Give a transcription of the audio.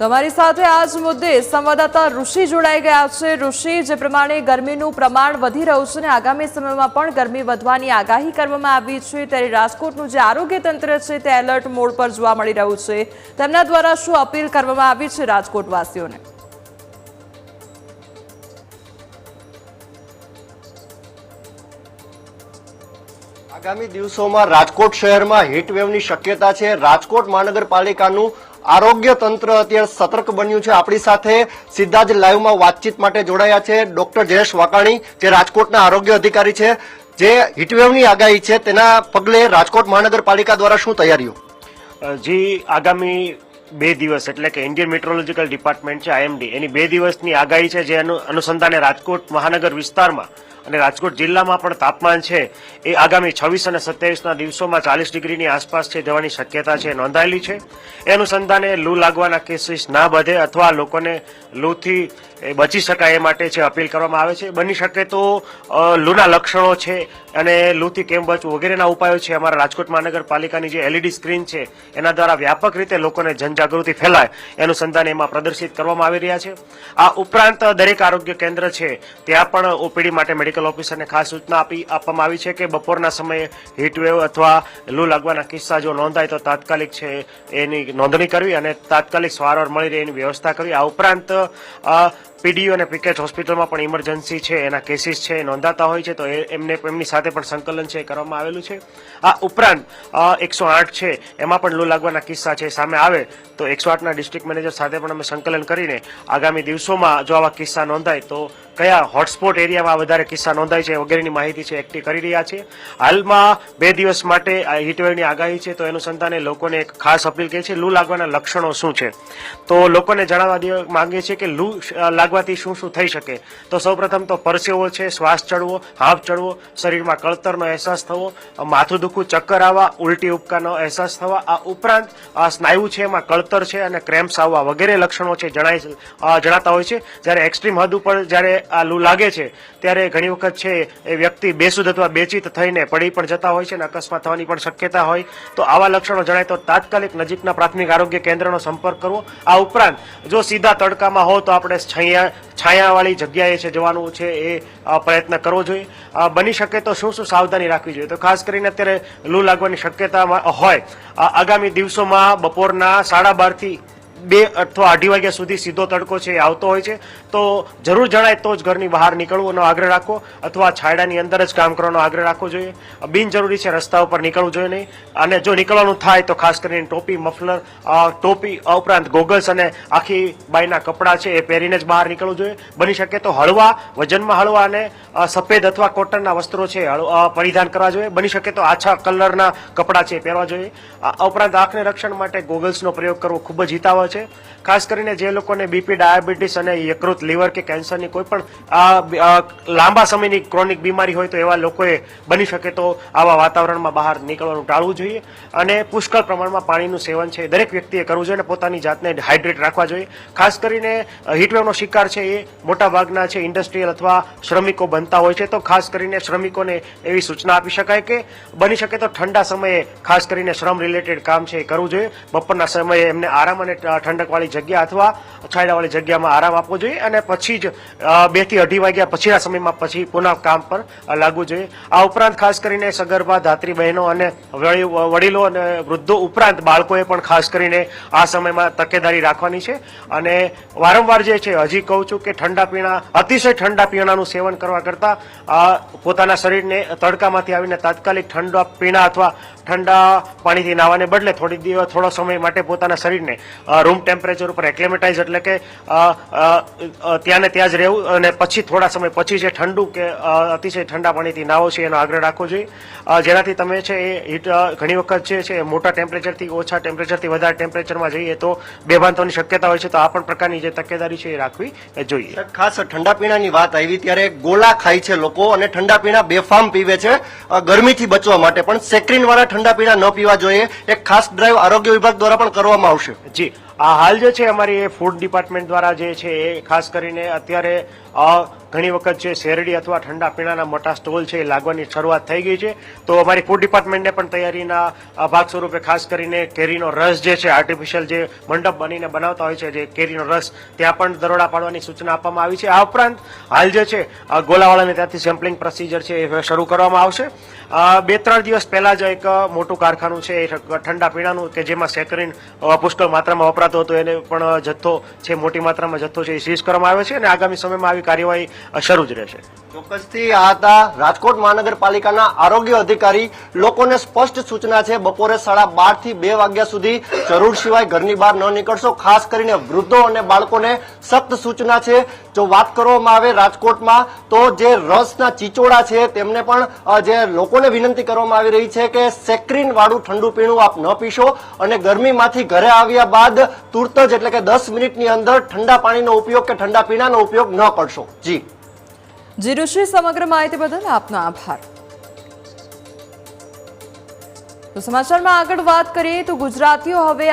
તમારી સાથે આ જ મુદ્દે સંવાદદાતા ઋષિ જોડાઈ ગયા છે. ઋષિ, જે પ્રમાણે ગરમીનું પ્રમાણ વધી રહ્યું છે અને આગામી સમયમાં પણ ગરમી વધવાની આગાહી કરવામાં આવી છે, ત્યારે રાજકોટનું જે આરોગ્ય તંત્ર છે તે એલર્ટ મોડ પર જોવા મળી રહ્યું છે. તેમના દ્વારા શું અપીલ કરવામાં આવી છે રાજકોટવાસીઓને? આગામી દિવસોમાં રાજકોટ શહેરમાં હીટવેવની શક્યતા છે. રાજકોટ મહાનગરપાલિકાનું આરોગ્ય તંત્ર અત્યારે સતર્ક બન્યું છે. આપણી સાથે સીધા જ લાઈવમાં વાતચીત માટે જોડાયા છે ડોક્ટર જયેશ વાકાણી, જે રાજકોટના આરોગ્ય અધિકારી છે, જે હીટવેવની આગાહી છે. તેના પગલે રાજકોટ મહાનગરપાલિકા દ્વારા શું તૈયારીઓ? જી, આગામી બે દિવસ, એટલે કે ઇન્ડિયન મેટ્રોલોજીકલ ડિપાર્ટમેન્ટ છે, આઈએમડી. એની બે દિવસની આગાહી છે, જે અનુ- અનુસંધાને રાજકોટ મહાનગર વિસ્તારમાં અને રાજકોટ જિલ્લામાં પણ તાપમાન છે. એ આગામી છવ્વીસ અને સત્યાવીસના દિવસોમાં ચાલીસ ડિગ્રીની આસપાસ છે જવાની શક્યતા છે, નોંધાયેલી છે. એ અનુસંધાને લૂ લાગવાના કેસીસ ના વધે અથવા લોકોને લૂથી બચી શકાય એ માટે છે અપીલ કરવામાં આવે છે. બની શકે તો લૂના લક્ષણો છે અને લૂથી કેમ બચવું વગેરેના ઉપાયો છે અમારા રાજકોટ મહાનગરપાલિકાની જે એલઈડી સ્ક્રીન છે, એના દ્વારા વ્યાપક રીતે લોકોને જનજાગૃતિ ફેલાય. એનું સંધાન એમાં પ્રદર્શિત કરવામાં આવી રહ્યા છે. આ ઉપરાંત દરેક આરોગ્ય કેન્દ્ર છે, ત્યાં પણ ઓપીડી માટે મેડિકલ ઓફિસરને ખાસ સૂચના આપી, આપવામાં આવી છે કે બપોરના સમયે હીટવેવ અથવા લૂ લાગવાના કિસ્સા જો નોંધાય તો તાત્કાલિક છે એની નોંધણી કરવી અને તાત્કાલિક સારવાર મળી રહે એની વ્યવસ્થા કરવી. આ ઉપરાંત પીડીયુ અને પીકેચ હોસ્પિટલમાં પણ ઇમરજન્સી છે એના કેસીસ છે નોંધાતા હોય છે તો એમને એમની સાથે પણ સંકલન છે કરવામાં આવેલું છે. આ ઉપરાંત એકસો આઠ છે એમાં પણ લૂ લાગવાના કિસ્સા છે સામે આવે તો એકસો આઠના ડિસ્ટ્રિક્ટ મેનેજર સાથે પણ અમે સંકલન કરીને આગામી દિવસોમાં જો આવા કિસ્સા નોંધાય તો કયા હોટસ્પોટ એરિયામાં વધારે કિસ્સા નોંધાય છે વગેરેની માહિતી છે એકઠી કરી રહ્યા છે. હાલમાં બે દિવસ માટે હીટવેવની આગાહી છે તો એનું સંતાને લોકોને એક ખાસ અપીલ કહે છે લૂ લાગવાના લક્ષણો શું છે? તો લોકોને જણાવવા માંગીએ છીએ કે લૂ અ, લાગવાથી શું શું થઈ શકે? તો સૌપ્રથમ તો પરસેવો છે, શ્વાસ ચડવો, હાફ ચડવો, શરીરમાં કળતરનો અહેસાસ થવો, માથું દુખવું, ચક્કર આવવા, ઉલટી ઉપકાનો અહેસાસ થવા, આ ઉપરાંત સ્નાયુ છે, એમાં કળતર છે અને ક્રેમ્પ્સ આવવા વગેરે લક્ષણો છે, જણાય જણાતા હોય છે. જ્યારે એક્સ્ટ્રીમ હદ ઉપર જ્યારે આ લૂ લાગે છે, ત્યારે ઘણી વખત છે, એ વ્યક્તિ બેસુદ અથવા બેચિત થઈને પડી પણ જતા હોય છે અને અકસ્માત થવાની પણ શક્યતા હોય. તો આવા લક્ષણો જણાય તો તાત્કાલિક નજીકના પ્રાથમિક આરોગ્ય કેન્દ્રનો સંપર્ક કરવો. આ ઉપરાંત જો સીધા તડકામાં હો તો આપણે છાયા છાયાવાળી જગ્યાએ છે જવાનું છે એ પ્રયત્ન કરવો જોઈએ. બની શકે તો શું શું સાવધાની રાખવી જોઈએ? તો ખાસ કરીને અત્યારે લૂ લાગવાની શક્યતા હોય. આગામી દિવસોમાં બપોરના સાડા બારથી બે અથવા અઢી વાગ્યા સુધી સીધો તડકો છે એ આવતો હોય છે. તો જરૂર જણાય તો જ ઘરની બહાર નીકળવાનો આગ્રહ રાખવો અથવા છાયડાની અંદર જ કામ કરવાનો આગ્રહ રાખવો જોઈએ. બિનજરૂરી છે રસ્તા ઉપર નીકળવું જોઈએ નહીં. અને જો નીકળવાનું થાય તો ખાસ કરીને ટોપી, મફલર ટોપી ઉપરાંત ગોગલ્સ અને આખી બાયના કપડાં છે એ પહેરીને જ બહાર નીકળવું જોઈએ. બની શકે તો હળવા, વજનમાં હળવા અને સફેદ અથવા કોટનના વસ્ત્રો છે પરિધાન કરવા જોઈએ. બની શકે તો આછા કલરના કપડાં છે પહેરવા જોઈએ. ઉપરાંત આંખને રક્ષણ માટે ગોગલ્સનો પ્રયોગ કરવો ખૂબ જ હિતાવહ છે. ખાસ કરીને જે લોકોને બીપી ડાયાબિટીસ અને યકૃત લીવર કે કેન્સરની કોઈ પણ લાંબા સમયની ક્રોનિક બીમારી હોય તો એવા લોકોએ બની શકે તો આવા વાતાવરણમાં બહાર નીકળવાનું ટાળવું જોઈએ. અને પુષ્કળ પ્રમાણમાં પાણીનું સેવન છે દરેક વ્યક્તિએ કરવું જોઈએ અને પોતાની જાતને હાઇડ્રેટ રાખવા જોઈએ. ખાસ કરીને હીટવેવનો શિકાર છે એ મોટા ભાગના છે ઇન્ડસ્ટ્રીયલ અથવા શ્રમિકો બનતા હોય છે. તો ખાસ કરીને શ્રમિકોને એવી સૂચના આપી શકાય કે બની શકે તો ઠંડા સમયે ખાસ કરીને શ્રમ રિલેટેડ કામ છે એ કરવું જોઈએ. બપોરના સમયે એમને આરામ અને ઠંડકવાળી જગ્યા અથવા છાયડાવાળી જગ્યામાં આરામ આપવો જોઈએ અને પછી જ બેથી અઢી વાગ્યા પછીના સમયમાં પછી પુનઃ કામ પર લાગવું જોઈએ. આ ઉપરાંત ખાસ કરીને સગર્ભા ધાત્રી બહેનો અને વડી- વડીલો અને વૃદ્ધો ઉપરાંત બાળકોએ પણ ખાસ કરીને આ સમયમાં તકેદારી રાખવાની છે. અને વારંવાર જે છે, હજી કહું છું કે ઠંડા પીણા, અતિશય ઠંડા પીણાનું સેવન કરવા કરતાં પોતાના શરીરને તડકામાંથી આવીને તાત્કાલિક ઠંડા પીણા અથવા ઠંડા પાણીથી નાવાને બદલે થોડી દિવસ, થોડો સમય માટે પોતાના શરીરને રૂમ ટેમ્પરેચર ઉપર એક્લેમેટાઇઝ એટલે કે ત્યાં ને ત્યાં જ રહેવું અને પછી થોડા સમય પછી જે ઠંડુ કે અતિશય ઠંડા પાણીથી નાવો છે એનો આગ્રહ રાખવો જોઈએ. જેનાથી તમે છે એ હીટ ઘણી વખત જે છે મોટા ટેમ્પરેચરથી ઓછા ટેમ્પરેચરથી વધારે ટેમ્પરેચરમાં જઈએ તો બેભાન થવાની શક્યતા હોય છે તો આ પણ પ્રકારની જે તકેદારી છે એ રાખવી એ જોઈએ. ખાસ ઠંડા પીણાની વાત આવી ત્યારે ગોલા ખાય છે લોકો અને ઠંડા પીણા બેફામ પીવે છે ગરમીથી બચવા માટે. પણ સેક્રીન વાળા ઠંડા પીણા ન પીવા જોઈએ. એક ખાસ ડ્રાઈવ આરોગ્ય વિભાગ દ્વારા પણ કરવામાં આવશે. જી. આ હાલ જે છે અમારી ફૂડ ડિપાર્ટમેન્ટ દ્વારા જે છે એ ખાસ કરીને અત્યારે ઘણી વખત છે શેરડી અથવા ઠંડા પીણાના મોટા સ્ટોલ છે એ લાગવાની શરૂઆત થઈ ગઈ છે. તો અમારી ફૂડ ડિપાર્ટમેન્ટને પણ તૈયારીના ભાગ સ્વરૂપે ખાસ કરીને કેરીનો રસ જે છે આર્ટિફિશિયલ જે મંડપ બનીને બનાવતા હોય છે, જે કેરીનો રસ, ત્યાં પણ દરોડા પાડવાની સૂચના આપવામાં આવી છે. આ ઉપરાંત હાલ જે છે ગોલાવાળાને ત્યાંથી સેમ્પલિંગ પ્રોસિજર છે એ શરૂ કરવામાં આવશે. બે ત્રણ દિવસ પહેલાં જ એક મોટું કારખાનું છે, એ ઠંડા પીણાનું કે જેમાં સેકરીન પુષ્કળ માત્રામાં વપરાતો હતો, એને પણ જથ્થો છે, મોટી માત્રામાં જથ્થો છે એ સીઝ કરવામાં આવ્યો છે અને આગામી સમયમાં આવી કાર્યવાહી શરૂ જ રહેશે. ચોક્કસથી આ હતા રાજકોટ મહાનગરપાલિકાના આરોગ્ય અધિકારી. લોકોને સ્પષ્ટ સૂચના છે, બપોરે સાડા બારથી બે વાગ્યા સુધી જરૂર સિવાય ઘરની બહાર ન નીકળશો. ખાસ કરીને વૃદ્ધો અને બાળકોને સખ્ત સૂચના છે. જો વાત કરવામાં આવે રાજકોટમાં, તો જે રસના ચીચોડા છે, તેમને પણ જે લોકોને વિનંતી કરવામાં આવી રહી છે કે સેક્રીન વાળું ઠંડુ પીણું આપ ન પીશો અને ગરમીમાંથી ઘરે આવ્યા બાદ તુરત જ એટલે કે દસ મિનિટની અંદર ઠંડા પાણીનો ઉપયોગ કે ઠંડા પીણાનો ઉપયોગ ન કરશો. જી. જી ઋષિ સમગ્ર માહિતી બદલ આપનો આભાર તો સમાચારમાં આગળ વાત કરીએ તો ગુજરાતીઓ હવે